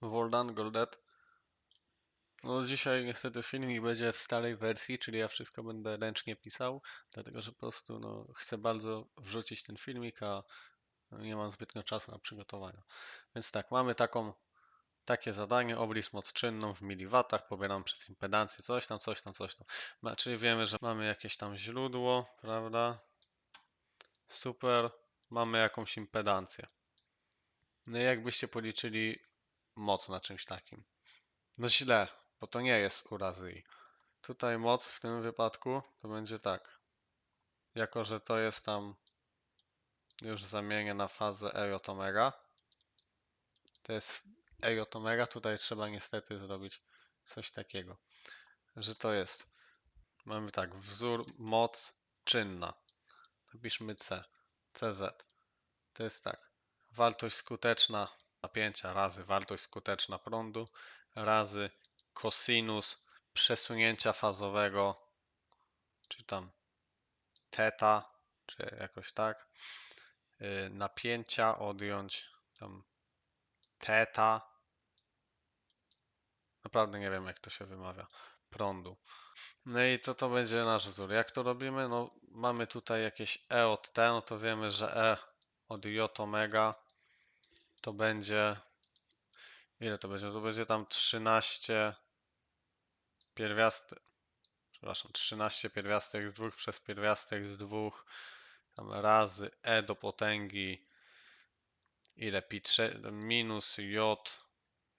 Woldan Goldet. No dzisiaj niestety filmik będzie w starej wersji, czyli ja wszystko będę ręcznie pisał, dlatego że po prostu no, chcę bardzo wrzucić ten filmik, a nie mam zbytnio czasu na przygotowanie. Więc tak, mamy taką, takie zadanie, oblicz moc czynną w miliwatach, pobieram przez impedancję, coś tam, coś tam, coś tam. Czyli wiemy, że mamy jakieś tam źródło, prawda? Super, mamy jakąś impedancję. No i jakbyście policzyli moc na czymś takim. No źle, bo to nie jest u razy i. Tutaj moc w tym wypadku to będzie tak. Jako, że to jest tam już zamienię na fazę E j omega. To jest E j omega. Tutaj trzeba niestety zrobić coś takiego, że to jest. Mamy tak, wzór moc czynna. Napiszmy C. CZ. To jest tak. Wartość skuteczna napięcia razy wartość skuteczna prądu razy kosinus przesunięcia fazowego, czy tam teta, czy jakoś tak, y, napięcia odjąć tam teta. Naprawdę nie wiem, jak to się wymawia. Prądu. No i to to będzie nasz wzór. Jak to robimy? No mamy tutaj jakieś E od T, no to wiemy, że E od J omega to będzie ile to będzie? To będzie tam 13 pierwiastek. Przepraszam, 13 pierwiastek z 2 przez pierwiastek z 2 tam razy e do potęgi. Ile? Pi minus j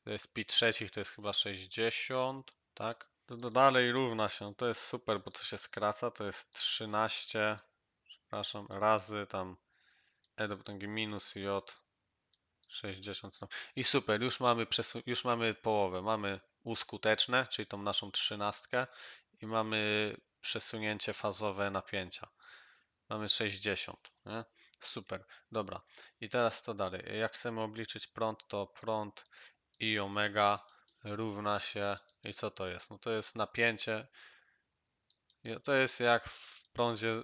to jest pi trzecich to jest chyba 60 tak? To, to dalej równa się to jest super bo to się skraca to jest 13 przepraszam razy tam e do potęgi minus j 60 no. i super już mamy już mamy połowę mamy uskuteczne czyli tą naszą trzynastkę i mamy przesunięcie fazowe napięcia. Mamy 60. Nie? Super, dobra. I teraz co dalej? Jak chcemy obliczyć prąd, to prąd i omega równa się. I co to jest? No to jest napięcie. To jest jak w prądzie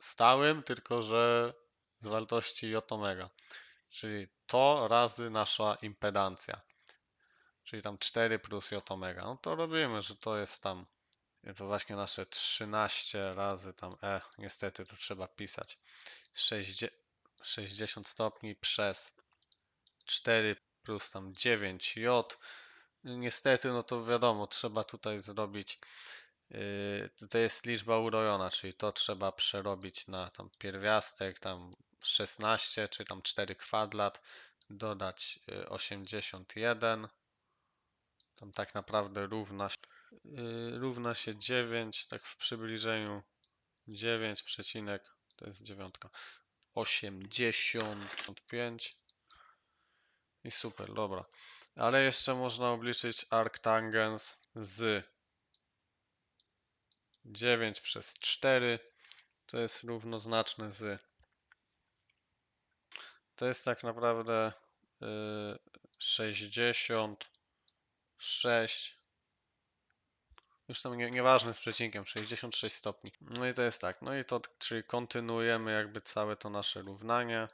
stałym, tylko że z wartości j omega. Czyli to razy nasza impedancja. Czyli tam 4 plus j omega. No to robimy, że to jest tam to właśnie nasze 13 razy tam E, niestety tu trzeba pisać. 60 60 stopni przez 4 plus tam 9J. Niestety, no to wiadomo, trzeba tutaj zrobić. Yy, to jest liczba urojona, czyli to trzeba przerobić na tam pierwiastek, tam 16, czy tam 4 kwadrat, dodać yy, 81. Tam tak naprawdę równa y, równa się 9, tak w przybliżeniu 9 przecinek, to jest dziewiątka, 85 i super, dobra. Ale jeszcze można obliczyć arctangens z 9 przez 4, to jest równoznaczne z to jest tak naprawdę y, 66 Już tam nie, nieważne z przecinkiem, 66 stopni. No i to jest tak, no i to, czyli kontynuujemy jakby całe to nasze równanie.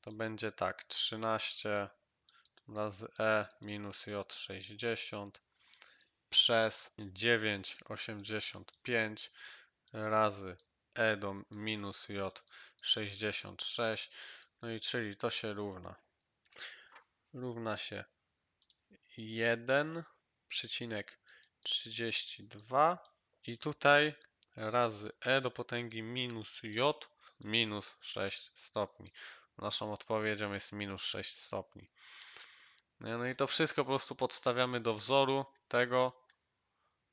To będzie tak, 13 razy e minus j 60 przez 9,85 razy e do minus j 66. No i czyli to się równa. Równa się 1 przecinek 32 i tutaj razy e do potęgi minus j minus 6 stopni. Naszą odpowiedzią jest minus 6 stopni. No i to wszystko po prostu podstawiamy do wzoru tego,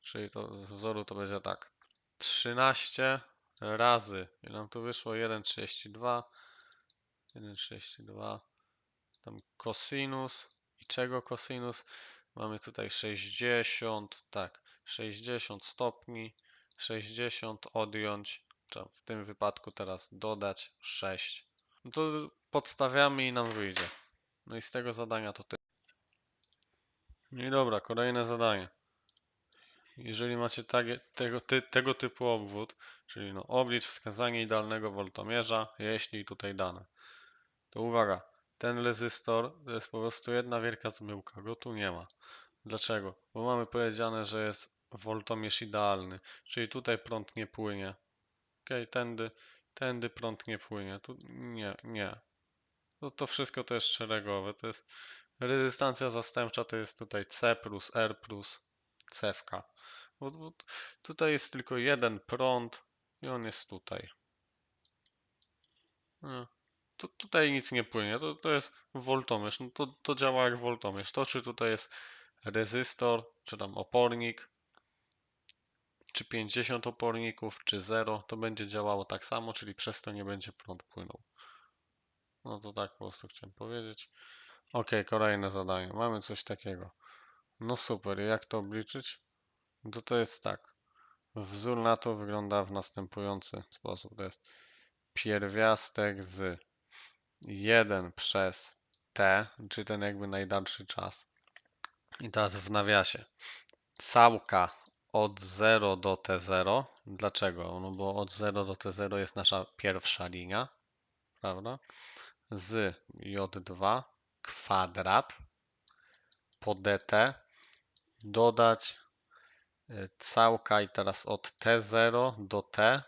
czyli to z wzoru to będzie tak. 13 razy, ile nam tu wyszło? 1,32 1,32 tam cosinus i czego cosinus? Mamy tutaj 60, tak, 60 stopni, 60 odjąć, w tym wypadku teraz dodać 6. No to podstawiamy i nam wyjdzie. No i z tego zadania to tyle. No i dobra, kolejne zadanie. Jeżeli macie takie, tego, ty, tego typu obwód, czyli no oblicz wskazanie idealnego woltomierza, jeśli tutaj dane, to uwaga, ten rezystor to jest po prostu jedna wielka zmyłka, go tu nie ma. Dlaczego? Bo mamy powiedziane, że jest woltomierz idealny, czyli tutaj prąd nie płynie. Ok, tędy, tędy prąd nie płynie. Tu nie, nie. To, to wszystko to jest szeregowe. To jest rezystancja zastępcza to jest tutaj C plus R plus CFK. Bo, bo tutaj jest tylko jeden prąd i on jest tutaj. No. Tu, tutaj nic nie płynie. To, to jest woltomierz. No to, to działa jak woltomierz. To czy tutaj jest rezystor, czy tam opornik, czy 50 oporników, czy 0, to będzie działało tak samo, czyli przez to nie będzie prąd płynął. No to tak po prostu chciałem powiedzieć. Ok, kolejne zadanie. Mamy coś takiego. No super, jak to obliczyć? No to to jest tak. Wzór na to wygląda w następujący sposób. To jest pierwiastek z 1 przez t, czyli ten jakby najdalszy czas. I teraz w nawiasie. Całka od 0 do T0. Dlaczego? No bo od 0 do T0 jest nasza pierwsza linia, prawda? Z J2 kwadrat po dt dodać y, całka i teraz od T0 do T,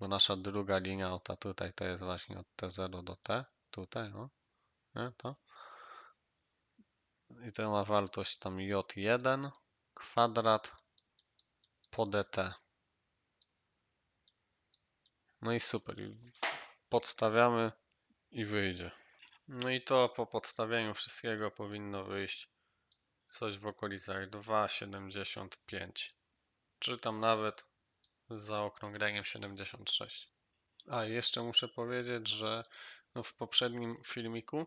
bo nasza druga linia o ta tutaj to jest właśnie od T0 do T, tutaj, o, nie, to. I to ma wartość tam J1 kwadrat po dt. No i super. Podstawiamy i wyjdzie. No i to po podstawieniu wszystkiego powinno wyjść coś w okolicach 2,75. Czy tam nawet z zaokrągleniem 76. A jeszcze muszę powiedzieć, że no w poprzednim filmiku,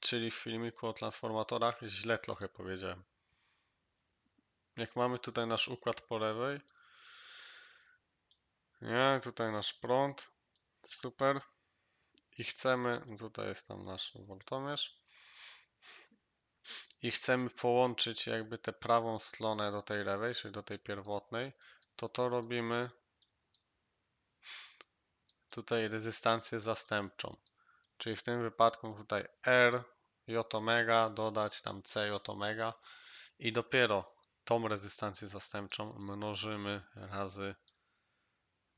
czyli w filmiku o transformatorach, źle trochę powiedziałem. Jak mamy tutaj nasz układ po lewej, nie, tutaj nasz prąd, super. I chcemy, tutaj jest tam nasz woltomierz. I chcemy połączyć jakby tę prawą stronę do tej lewej, czyli do tej pierwotnej, to to robimy tutaj rezystancję zastępczą. Czyli w tym wypadku tutaj R, J omega, dodać tam C, J omega i dopiero tą rezystancję zastępczą mnożymy razy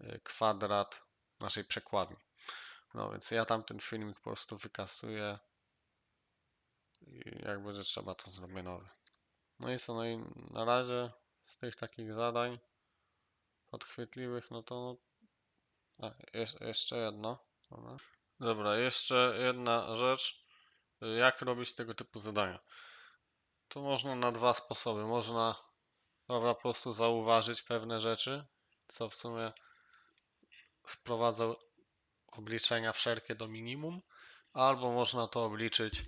y, kwadrat naszej przekładni. No więc ja tam ten filmik po prostu wykasuję i jak będzie trzeba to zrobię nowy. No i co, no i na razie z tych takich zadań podchwytliwych, no to a, jest, jeszcze jedno. Dobra. Dobra, jeszcze jedna rzecz. Jak robić tego typu zadania? To można na dwa sposoby. Można prawda, po prostu zauważyć pewne rzeczy, co w sumie sprowadza obliczenia wszelkie do minimum, albo można to obliczyć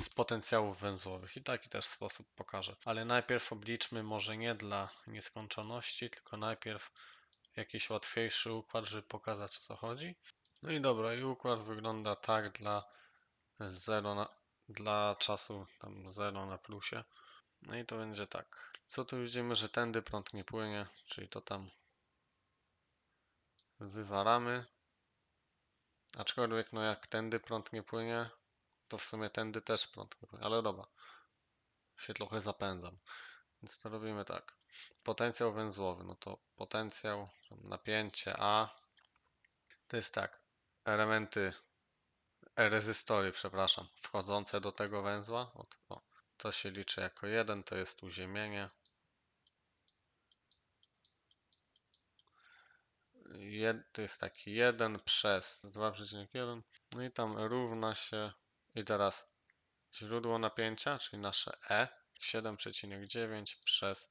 z potencjałów węzłowych. I taki też sposób pokażę. Ale najpierw obliczmy może nie dla nieskończoności, tylko najpierw jakiś łatwiejszy układ, żeby pokazać o co chodzi. No i dobra, i układ wygląda tak dla 0 na, dla czasu tam 0 na plusie. No i to będzie tak. Co tu widzimy, że tędy prąd nie płynie, czyli to tam wywalamy. Aczkolwiek no jak tędy prąd nie płynie, to w sumie tędy też prąd ale dobra. Się trochę zapędzam. Więc to robimy tak. Potencjał węzłowy, no to potencjał, napięcie A. To jest tak. Elementy rezystory, przepraszam, wchodzące do tego węzła. O, to się liczy jako jeden, to jest uziemienie. Jed, to jest taki 1 przez 2,1. No i tam równa się. I teraz źródło napięcia, czyli nasze E, 7,9 przez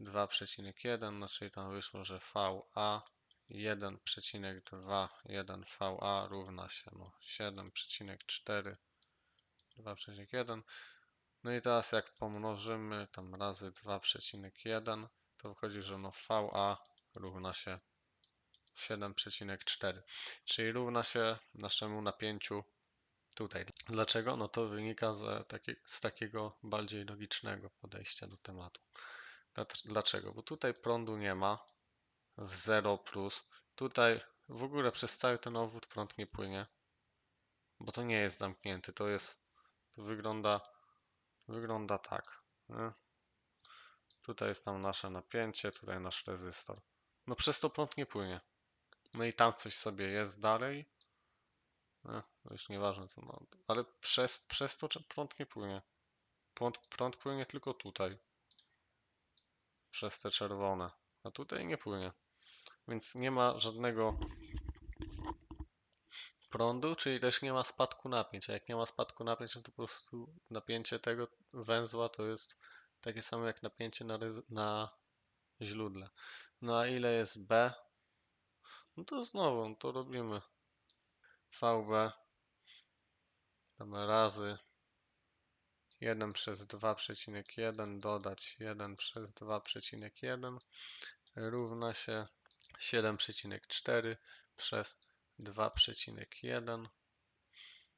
2,1, no czyli tam wyszło, że VA 1,2, 1 VA równa się no 7,4, 2,1. No i teraz jak pomnożymy tam razy 2,1, to wychodzi, że no VA równa się 7,4, czyli równa się naszemu napięciu tutaj. Dlaczego? No to wynika z, z takiego bardziej logicznego podejścia do tematu. Dlaczego? Bo tutaj prądu nie ma w 0 plus. Tutaj w ogóle przez cały ten obwód prąd nie płynie. bo to nie jest zamknięty, to jest, to wygląda, wygląda tak. Nie? Tutaj jest tam nasze napięcie, tutaj nasz rezystor. No przez to prąd nie płynie. No i tam coś sobie jest dalej. No, już nieważne co, no, ale przez, przez to prąd nie płynie. Prąd, prąd płynie tylko tutaj. Przez te czerwone. A tutaj nie płynie. Więc nie ma żadnego prądu, czyli też nie ma spadku napięć. A jak nie ma spadku napięć, no to po prostu napięcie tego węzła to jest takie samo jak napięcie na, na źródle. No a ile jest B? No to znowu, no to robimy VB tam razy 1 przez 2,1 dodać 1 przez 2,1 równa się 7,4 przez 2,1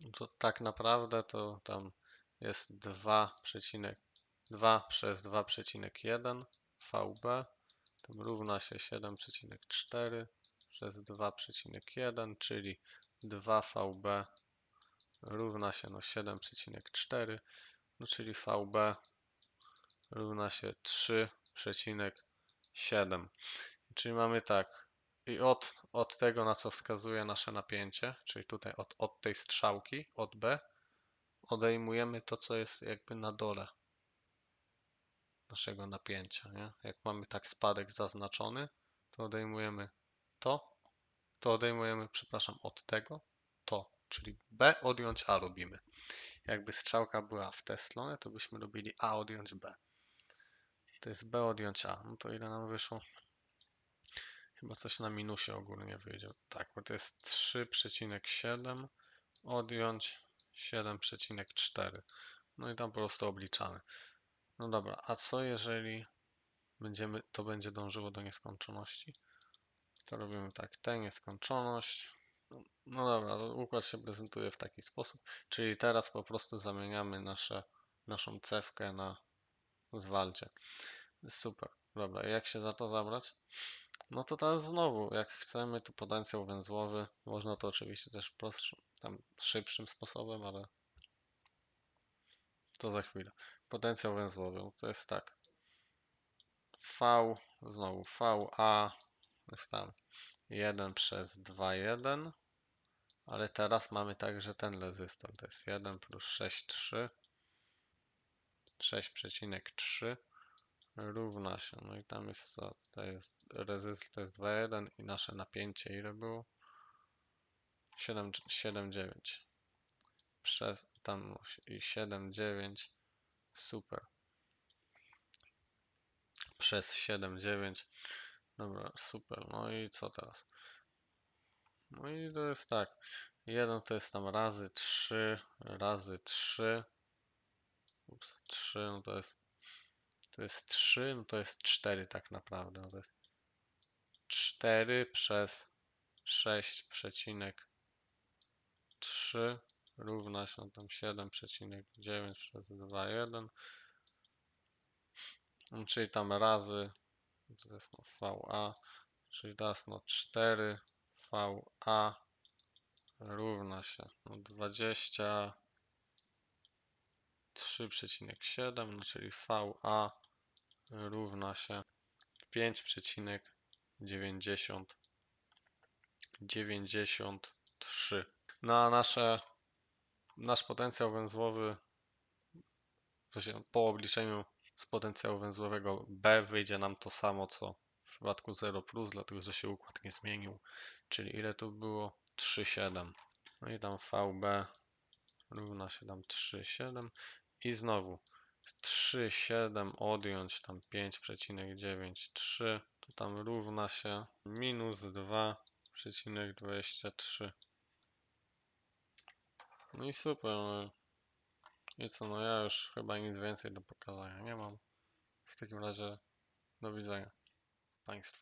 No to tak naprawdę to tam jest 2,2 przez 2,1 VB tam równa się 7,4 przez 2,1 czyli 2 VB równa się no 7,4 no czyli VB równa się 3,7 czyli mamy tak i od, od tego na co wskazuje nasze napięcie czyli tutaj od, od tej strzałki od B odejmujemy to co jest jakby na dole naszego napięcia nie? jak mamy tak spadek zaznaczony to odejmujemy to to odejmujemy przepraszam od tego czyli B odjąć A robimy jakby strzałka była w tę stronę, to byśmy robili A odjąć B. To jest B odjąć A. No to ile nam wyszło? Chyba coś na minusie ogólnie wyjdzie. Tak, bo to jest 3,7 odjąć 7,4. No i tam po prostu obliczamy. No dobra, a co jeżeli będziemy, to będzie dążyło do nieskończoności? To robimy tak, tę nieskończoność no dobra, to układ się prezentuje w taki sposób, czyli teraz po prostu zamieniamy nasze, naszą cewkę na zwalcie. Super, dobra, jak się za to zabrać? No to teraz znowu, jak chcemy, to potencjał węzłowy, można to oczywiście też prostszym, tam szybszym sposobem, ale to za chwilę. Potencjał węzłowy, no to jest tak. V, znowu VA, jest tam 1 przez 2, 1 ale teraz mamy także ten rezystor. To jest 1 plus 6,3. 6,3 równa się. No i tam jest co? To jest rezystor, to jest 2,1 i nasze napięcie ile było? 7,9 przez tam i 7,9 super przez 7,9 dobra super no i co teraz no i to jest tak. 1 to jest tam razy 3, razy 3. Ups, 3, no to jest to jest 3, no to jest 4 tak naprawdę. No to jest 4 przez 6,3 równa się tam 7,9 przez 2,1. No, czyli tam razy, to jest no VA, czyli teraz no 4 VA równa się no 23,7, no czyli VA równa się 5,93. No a nasze, nasz potencjał węzłowy po obliczeniu z potencjału węzłowego B wyjdzie nam to samo co w przypadku 0, dlatego że się układ nie zmienił. Czyli ile tu było? 3,7. No i tam VB równa się tam 3,7 i znowu 3,7 odjąć tam 5,93 to tam równa się minus 2,23. No i super. No. I co, no ja już chyba nic więcej do pokazania nie mam. W takim razie do widzenia thanks